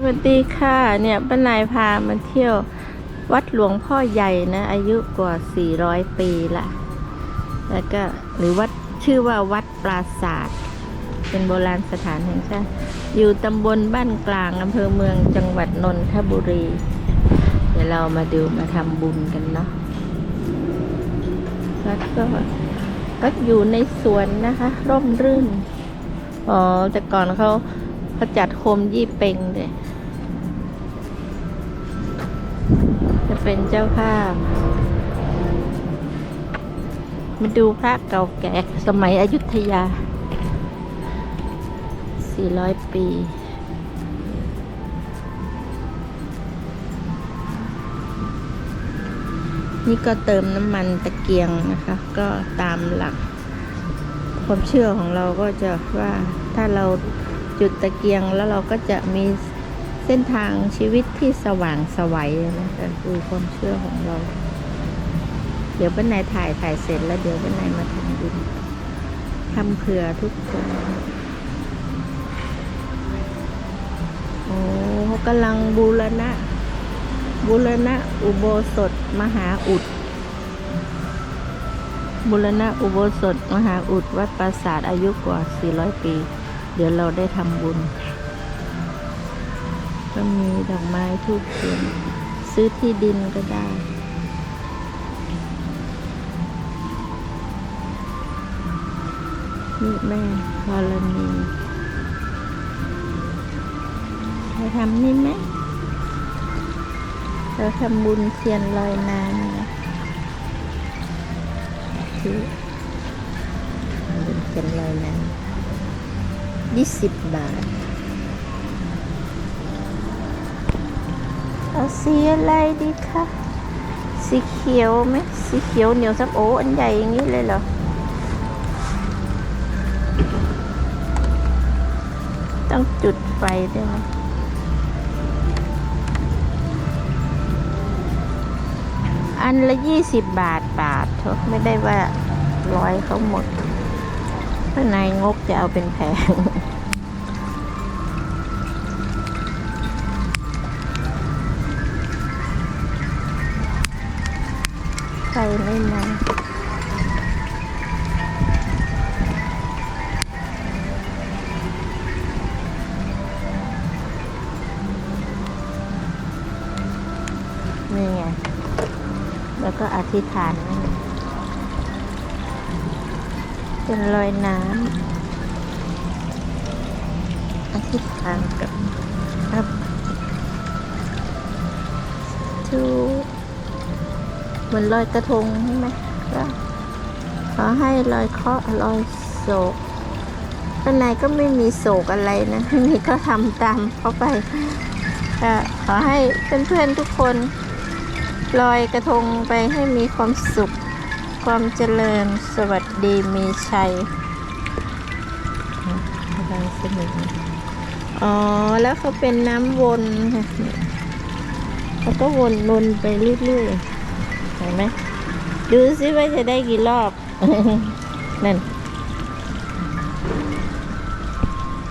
สวัสดีค่ะเนี่ยป้านายพามาเที่ยววัดหลวงพ่อใหญ่นะ อายุกว่า 400 ปีละแล้วก็หรือวัดชื่อว่าวัดปราศาสตร์เป็นโบราณสถานแห่งชาติอยู่ตำบลบ้านกลางอำเภอเมืองจังหวัดนนทบุรี เดี๋ยวเรามาดูมาทำบุญกันเนาะวัดก็วัดอยู่ในสวนนะคะ ร่มรื่น อ๋อ แต่ก่อนเขา เขาจัดโคมยี่เปงเลยจะเป็นเจ้าภาพ มาดูพระเก่าแก่สมัยอยุธยา 400 ปีนี่ก็เติมน้ำมันตะเกียงนะคะ ก็ตามหลัก ความเชื่อของเราก็จะว่าถ้าเรา จุดตะเกียงแล้วเราก็จะมีเส้นทางชีวิตที่สว่างสวัยนะก็คือความเชื่อของเรา เดี๋ยวป้านายถ่ายถ่ายเสร็จแล้วเดี๋ยวป้านายมาทำบุญทำเผื่อทุกคนโอ้เขากำลังบูรณะ บูรณะอุโบสถมหาอุดบุรณะอุโบสถ มหาอุดวัดปราสาทอายุกว่า 400 ปี เดี๋ยวเราได้ทำบุญ ก็มีดอกไม้ทูบเทียนซื้อที่ดินก็ได้นี่แม่ธรณีเราทำนี่ไหมเราทำบุญเทียนลอยน้ำนะคือเป็นเจ็นลอยน้ำ ยี่สิบบาทเอาสีอะไรดีคะสีเขียวไหมสีเขียวเหนียวสับโอ้อันใหญ่อย่างนี้เลยเหรอ ต้องจุดไฟด้วยไหมอันละยี่สิบบาทบาทเถอะไม่ได้ว่าร้อยเขาหมดข้างในงบจะเอาเป็นแผง ไม่มานี่ไง แล้วก็อธิษฐานนั่นเป็นรอยน้ำอธิษฐานกับครับทู เหมือนลอยกระทงใช่ไหมก็ขอให้ลอยเคราะห์ลอยโศกข้างในก็ไม่มีโศกอะไรนะไม่มีก็ทำตามเข้าไปก็ขอให้เพื่อนๆทุกคนลอยกระทงไปให้มีความสุข ความเจริญสวัสดีมีชัยอะไรสนุกอ๋อ แล้วเขาเป็นน้ำวนค่ะเขาก็วนวนไปเรื่อยๆ ห็นไหมดูซิว่าจะได้กี่รอบ นั่น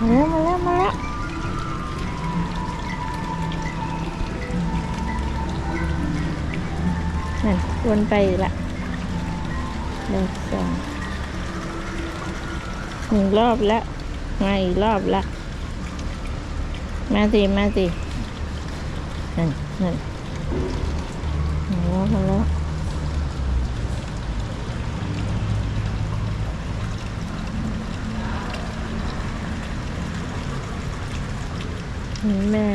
มาแล้ว มาแล้ว มาแล้วนั่นวนไปละหนึ่งสองหนึ่งรอบแล้วมาอีกรอบละมาสิมาสินั่นนั่นมาแล้วมาแล้วนี่แม่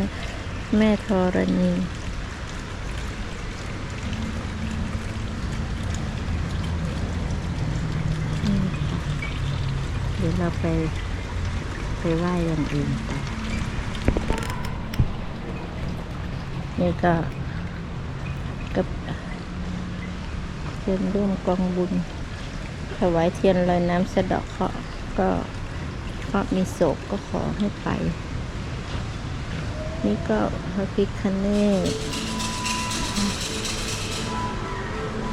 แม่ธรณี เดี๋ยวเราไปไปไหว้อย่างอื่นต่อนี่ก็กับเทียนร่วมกองบุญ ถวายเทียนลอยน้ำสะดอกเคราะห์ก็เพราะมีโศกก็ขอให้ไป นี่ก็พระพิคเนศ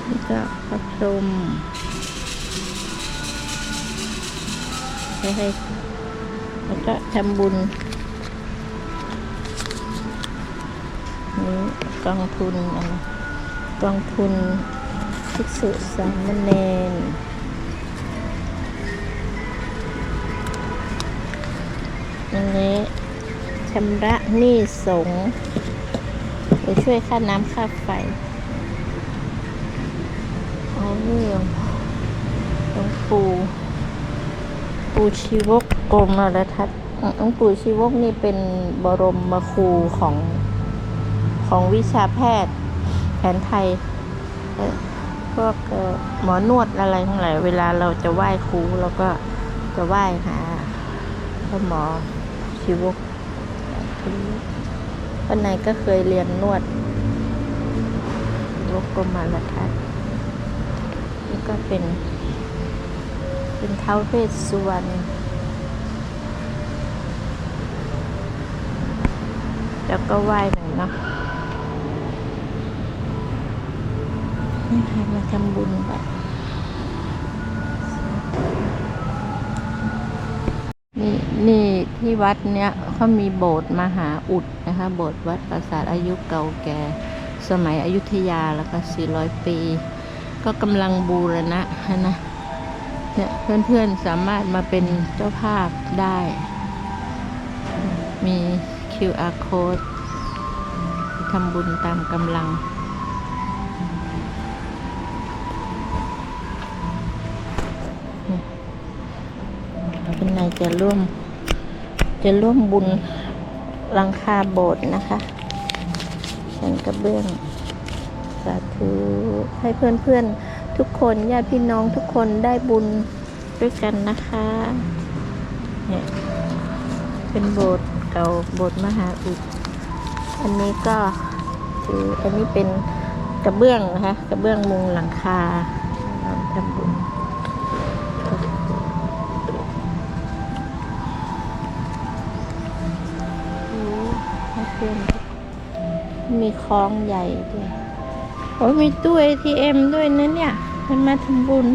นี่ก็พระพรหมให้ให้แล้วก็ทำบุญนี้กองทุนอะไรกองทุนภิกษุสามเณรอันนี้ ชำระหนี้สงหรือช่วยค่าน้ำค่าไฟเอาเรื่องหลวงปู่ปู่ชีวกกรมนรทัศน์หลวงปู่ชีวกนี่เป็นบรมครูของของวิชาแพทย์แผนไทยเออพวกหมอนวดอะไรทั้งหลายเวลาเราจะไหว้ครูเราก็จะไหว้หาพระหมอชีวก วันไหนก็เคยเรียนนวดชีวกกรมารทัศน์นี่ก็เป็น เป็นเท้าเวสสุวรรณแล้วก็ไหว้หน่อยเนาะนี่ใครมาทำบุญแบบ นี่ที่วัดเนี้ยเขามีโบสถ์มหาอุดนะคะ โบสถ์วัดปราสาทอายุเก่าแก่ สมัยอยุธยาแล้วก็ 400 ปี ก็กำลังบูรณะนะเนี่ยเพื่อนๆสามารถมาเป็นเจ้าภาพได้ มี QR code ทำบุญตามกำลังเป็นนายจะร่วม จะร่วมบุญหลังคาโบสถ์นะคะ ฉันกระเบื้อง สาธุให้เพื่อนๆทุกคนญาติพี่น้องทุกคนได้บุญด้วยกันนะคะเนี่ยเป็นโบสถ์เก่าโบสถ์มหาอุดอันนี้ก็คืออันนี้เป็นกระเบื้องนะคะ กระเบื้องมุงหลังคาเราทำบุญ มีคลองใหญ่ด้วยโอ้ยมีตู้ ATM ด้วยนะเนี่ยมันมาทำบุญ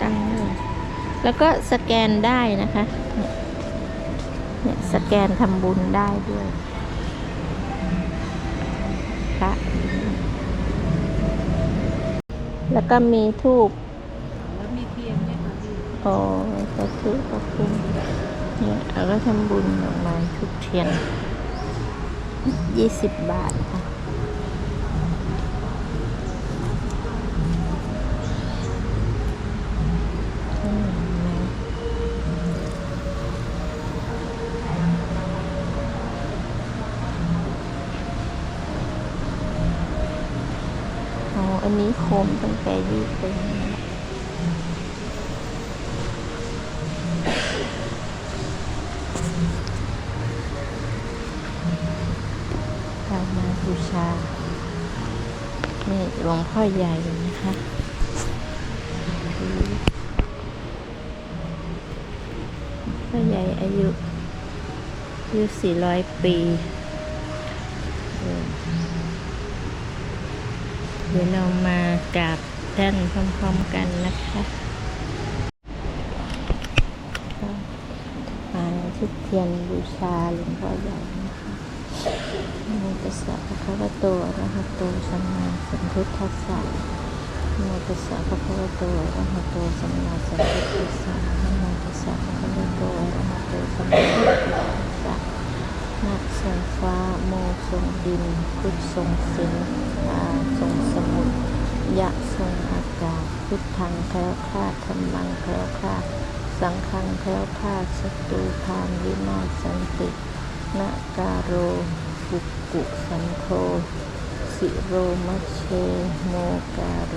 ตังค์เลยแล้วก็สแกนได้นะคะเนี่ยเนี่ยสแกนทำบุญได้ด้วยพระแล้วก็มีทูบแล้วมีเทียนไหมคะพี่โอ้สาธุขอบคุณเนี่ยเราก็ทำบุญออกมาทุกเทียน ยี่สิบบาทค่ะอ๋ออันนี้โคมตั้งแต่ยี่ปีเรา มาบูชานี่หลวงพ่อใหญ่นะคะพ่อใหญ่อายุอายุสี่ร้อยปีเดี๋ยวเรามากราบท่านพร้อมๆกันนะคะมาทุกเทียนบูชาหลวงพ่อใหญ่ ตัสสะภะคะวะโตอะระหะโตสัมมาสัมพุทธัสสะนะโมตัสสะภะคะวะโตอะระหะโตสัมมาสัมพุทธัสสะนะโมตัสสะภะคะวะโตอะระหะโตสัมมาสัมพุทธัสสะนักทรงฟ้าโมทรงดินพุทธทรงสิงอาทรงสมุทรยะทรงอากาศพุทธังแคล้วคลาดธรรมังแคล้วคลาดสังฆังแคล้วคลาดศัตรูพานวินาศสันตินาการโร ปุกุสันโธสิโรมัชเชโมกาโร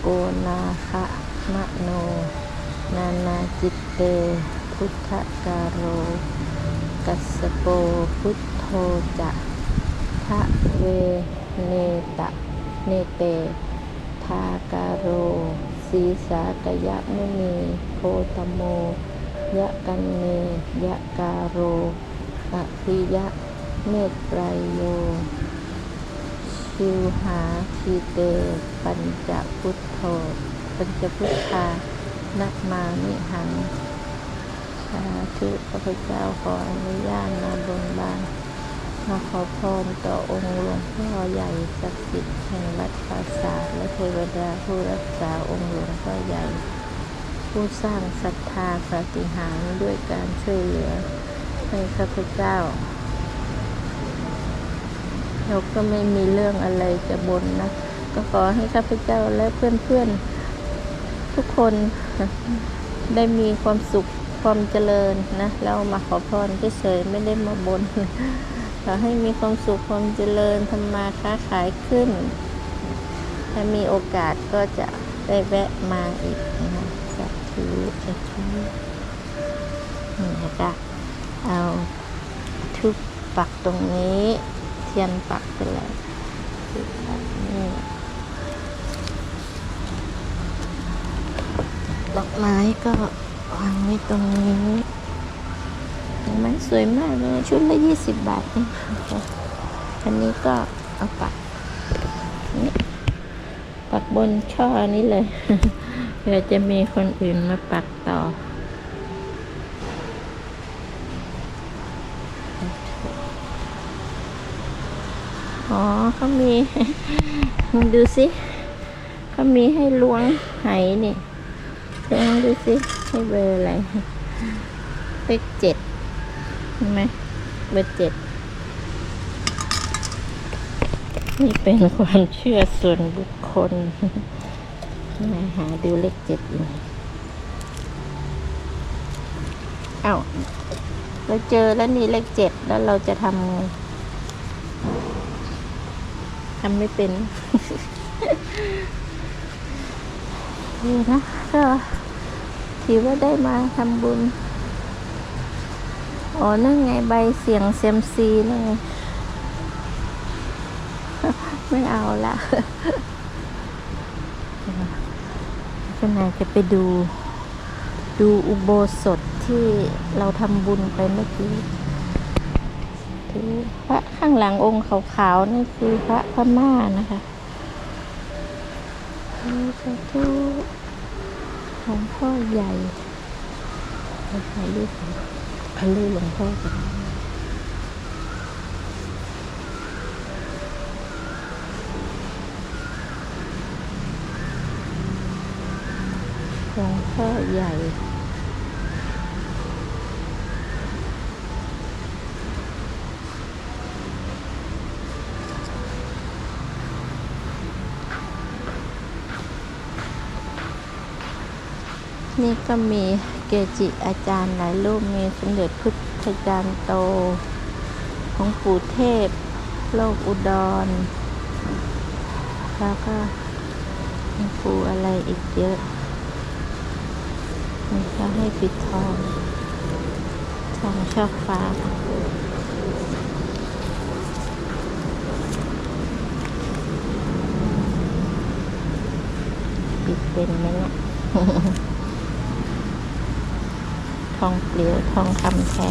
โกนาคะมะโน นานาจิตเต พุทธการโร กัสสโปพุทโธจะทะเวเนตะเนเต ทาการโรสีสากยะมุนีโพตโม ยะกันเนยะการโร อภิยะเมตไตรโย ชิวหาชีเต ปัญจพุทโธ ปัญจพุทธานักมานิหัง สาธุข้าพเจ้าขออนุญาตมาบนบานมาขอพรต่อองค์หลวงพ่อใหญ่ศักดิ์สิทธิ์แห่งวัดปราสาทและเทวดาผู้รักษาองค์หลวงพ่อใหญ่ ผู้สร้างศรัทธาปฏิหารด้วยการช่วยเหลือ ให้ข้าพเจ้า เราก็ไม่มีเรื่องอะไรจะบนนะ ก็ขอให้ข้าพเจ้าและเพื่อนๆ ทุกคนได้มีความสุขความเจริญนะ เรามาขอพรเฉยๆไม่ได้มาบน ขอให้มีความสุขความเจริญทำมาค้าขายขึ้น ถ้ามีโอกาสก็จะได้แวะมาอีกนะสาธุสาธุนี่นะคะ เอาทุกปักตรงนี้ เทียนปักไปแล้วนี่ดอกไม้ก็วางไว้ตรงนี้ดอกไม้สวยมากเลยชุดละยี่สิบบาทเองนะคะอันนี้ก็เอาปักนี่ปักบนช่อนี้เลยเผื่อจะมีคนอื่นมาปักต่อ เขามีดูสิเขามีให้ล้วงไหนี่ล้วงดูสิให้เบอร์อะไรเลขเจ็ดเห็นไหมเบอร์เจ็ดนี่เป็นความเชื่อส่วนบุคคลมาหาดูเลขเจ็ดอีกเอ้าเราเจอแล้วนี่เลขเจ็ดแล้วเราจะทำไง ทำไม่เป็นนี่นะก็ถือว่าได้มาทำบุญ อ๋อ นั่นไงใบเสียงเซมซีนั่นไง ไม่เอาละก็นายจะไปดู ดูอุโบสถที่เราทำบุญไปเมื่อกี้ ดูพระข้างหลังองค์ขาวๆนี่คือพระพม่านะคะดูสาธุหลวงพ่อใหญ่เราถ่ายรูปถ่ายรูปหลวงพ่อกันหลวงพ่อใหญ่ นี่ก็มีเกจิอาจารย์หลายรูปมีสมเด็จพุทธจารย์โต ของปู่เทพ โลกอุดร แล้วก็มีปู่อะไรอีกเยอะนี่ก็ให้ปิดทอง ทองชอบฟ้าปิดเป็นไหมเนี่ย ทองเปลวทองคำแท้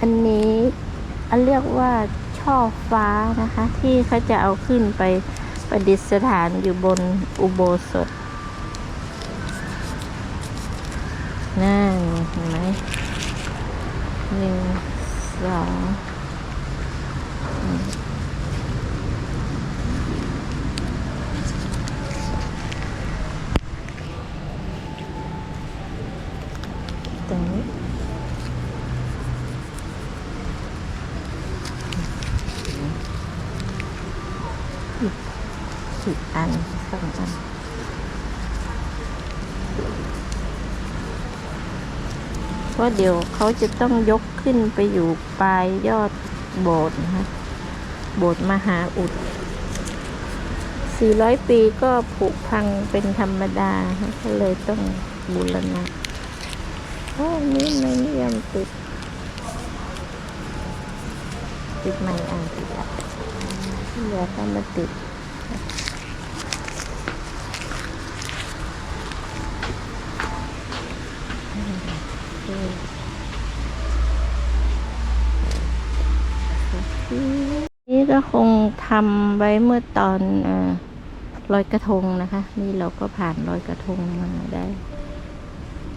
อันนี้อันเรียกว่าช่อฟ้านะคะ ที่เขาจะเอาขึ้นไปประดิษฐานอยู่บนอุโบสถนั่นเห็นไหม หนึ่งสองอืมตรงนี้อีกอีกอันสองอัน เพราะเดี๋ยวเขาจะต้องยกขึ้นไปอยู่ปลายยอดโบสถ์นะคะโบสถ์มหาอุด 400 ปีก็ผุพังเป็นธรรมดานะคะก็เลยต้องบูรณะโอ้นี่ไม่นิยมติด ติดไม่อ่านติดอะเหลือก็มาติด นี่ก็คงทำไว้เมื่อตอนอลอยกระทงนะคะ นี่เราก็ผ่านลอยกระทงมาได้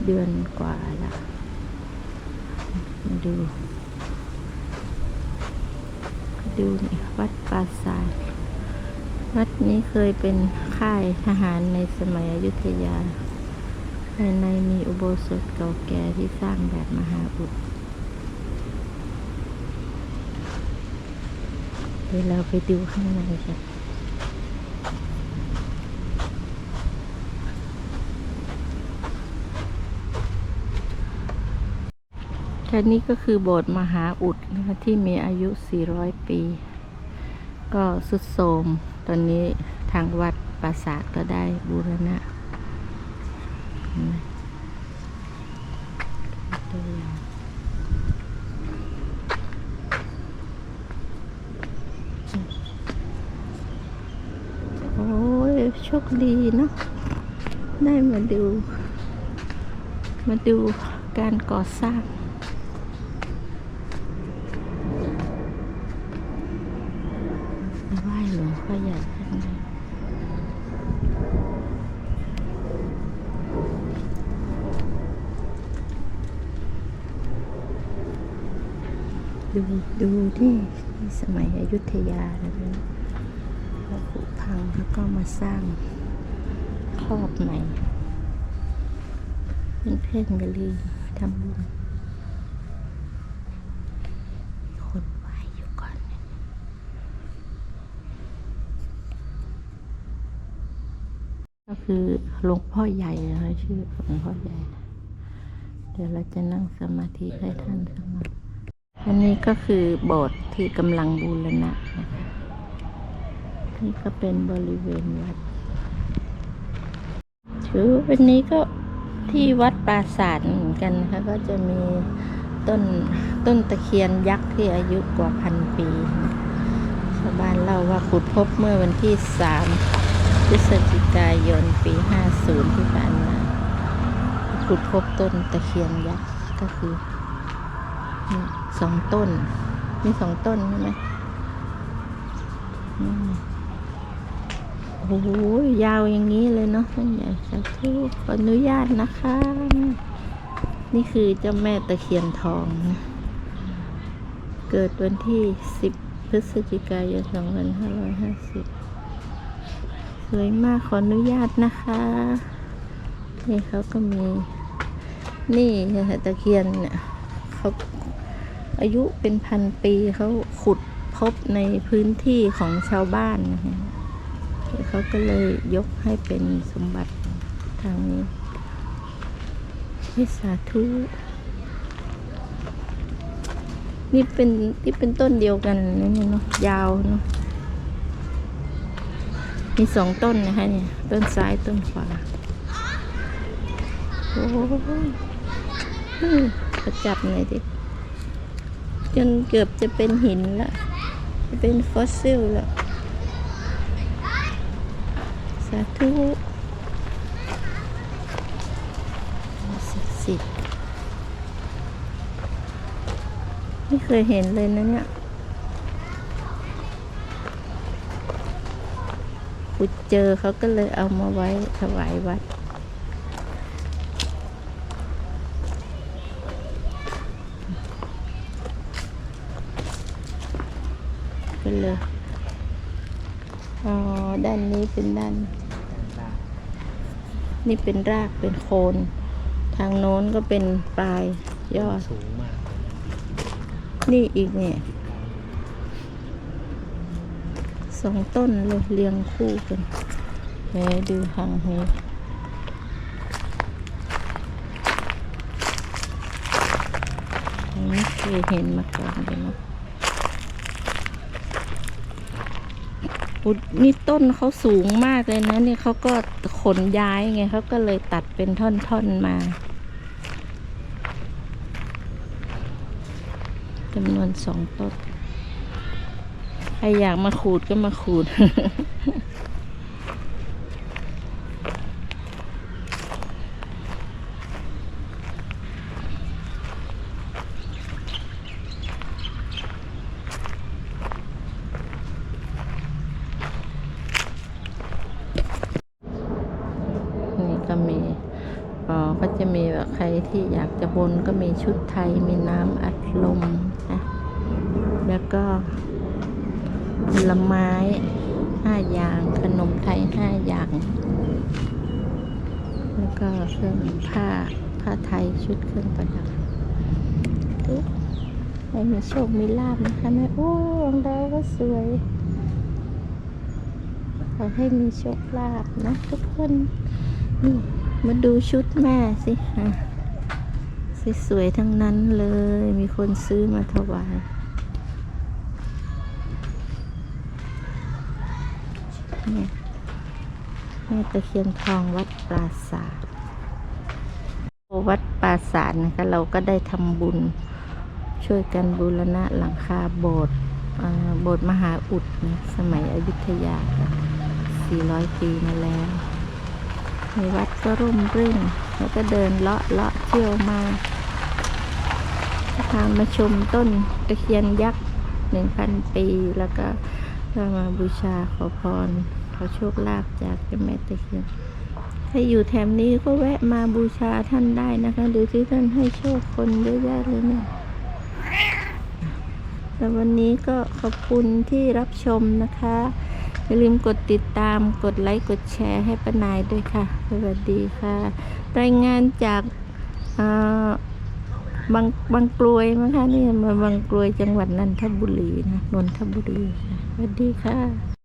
เดือนกว่าละดู ดูนี่วัดปราสาทวัดนี้เคยเป็นค่ายทหารในสมัยอยุธยาภายในมีอุโบสถเก่าแก่ที่สร้างแบบมหาอุด ดี๋ยวเราไปดูข้างในกันแค่นี้ก็คือโบสถ์มหาอุดนะคะที่มีอายุ 400 ปี ก็สุดโทมตอนนี้ทางวัดปราสาทก็ได้บูรณะตัวอย่างโอ้ยโช คดีเนาะได้มาดู มาดูการก่อสร้างไหว้หลวงพ่อใหญ่ข้างในดูดูที่สมัยอยุธยาแล้วนะ พังแล้วก็มาสร้างครอบใหม่เป็นเพ่งกันเลยทำบุญคนไหว้อยู่ก่อนก็คือหลวงพ่อใหญ่นะคะชื่อหลวงพ่อใหญ่ เดี๋ยวเราจะนั่งสมาธิให้ท่านสมาธิอันนี้ก็คือโบสถ์ที่กำลังบูรณะนะคะ นี่ก็เป็นบริเวณวัดถือวันนี้ก็ที่วัดปราสาทเหมือนกันนะคะก็จะมีต้นต้นตะเคียนยักษ์ที่อายุกว่าพันปีชาวบ้านเล่าว่าขุดพบเมื่อวันที่สามพฤศจิกายนปี 50 ที่ผ่านมาขุดพบต้นตะเคียนยักษ์ก็คือมีสองต้น มีสองต้นใช่ไหมอืม โอ้โหยาวอย่างนี้เลยเนาะท่านใหญ่สาธุขออนุญาตนะคะ นี่คือเจ้าแม่ตะเคียนทองนะเกิดวันที่ 10 พฤศจิกายน 2550 สวยมากขออนุญาตนะคะนี่เขาก็มี นี่นะคะตะเคียนเนี่ยเขาอายุเป็นพันปีเขาขุดพบในพื้นที่ของชาวบ้านนะคะ เขาก็เลยยกให้เป็นสมบัติทางนี้วิสาธุนี่เป็นนี่เป็นต้นเดียวกันนะเนี่ยเนาะยาวเนาะมีสองต้นนะคะเนี่ย ต้นซ้ายต้นขวาโอ้ยอืมขอจับหน่อยดิจนเกือบจะเป็นหินละ จะเป็นฟอสซิลละ สาธุศักดิ์สิทธิ์ไม่เคยเห็นเลยนะเนี่ยขุดเจอเขาก็เลยเอามาไว้ถวายวัด ก็เลย อ๋อ ด้านนี้ เป็นด้าน นี่เป็นรากเป็นโคน ทางโน้นก็เป็นปลายยอด สูงมาก นี่อีกเนี่ยสองต้นเลยเรียงคู่กันแหมดูทางนี้ไม่เคยเห็นมาก่อนเลยเนาะอุย นี่ต้นเขาสูงมากเลยนะนี่เขาก็ขนย้ายไงเขาก็เลยตัดเป็นท่อนๆมาจำนวนสองต้น ใครอยากมาขูดก็มาขูด ที่อยากจะบนก็มี ชุดไทยมีน้ำอัดลมนะแล้วก็ผลไม้ห้าอย่าง ขนมไทยห้าอย่าง แล้วก็เครื่องผ้าผ้าไทยชุดเครื่องประดับให้มีโชค มีลาบนะคะแม่โอ้รองเท้าก็สวย ขอให้มีโชคลาภนะทุกคน นี่ มาดูชุดแม่สิฮะ สวยๆทั้งนั้นเลย มีคนซื้อมาถวายเนี่ยแม่ตะเคียนทองวัดปราศาสตร์วัดปราศาสตร์นะคะเราก็ได้ทำบุญช่วยกันบูรณะหลังคาโบสถ์โบสถ์มหาอุดนะสมัยอยุธยาค่ะ400 ปีมาแล้วในวัดก็ร่มรื่น แล้วก็เดินเลาะเลาะเที่ยวมา พามาชมต้นตะเคียนยักษ์หนึ่งพันปี แล้วก็มาบูชาขอพร ขอโชคลาภจากเจ้าแม่ตะเคียน ถ้าอยู่แถมนี้ก็แวะมาบูชาท่านได้นะคะ ดูที่ท่านให้โชคคนเยอะแยะเลยเนี่ยแล้ววันนี้ก็ขอบคุณที่รับชมนะคะ อย่าลืมกดติดตาม กดไลค์ กดแชร์ให้ป้านายด้วยค่ะ สวัสดีค่ะ รายงานจากอ่า บางบางกลวยมั้งคะนี่มาบางกลวยจังหวัดนันทบุรีนะนนทบุรีสวัสดีค่ะ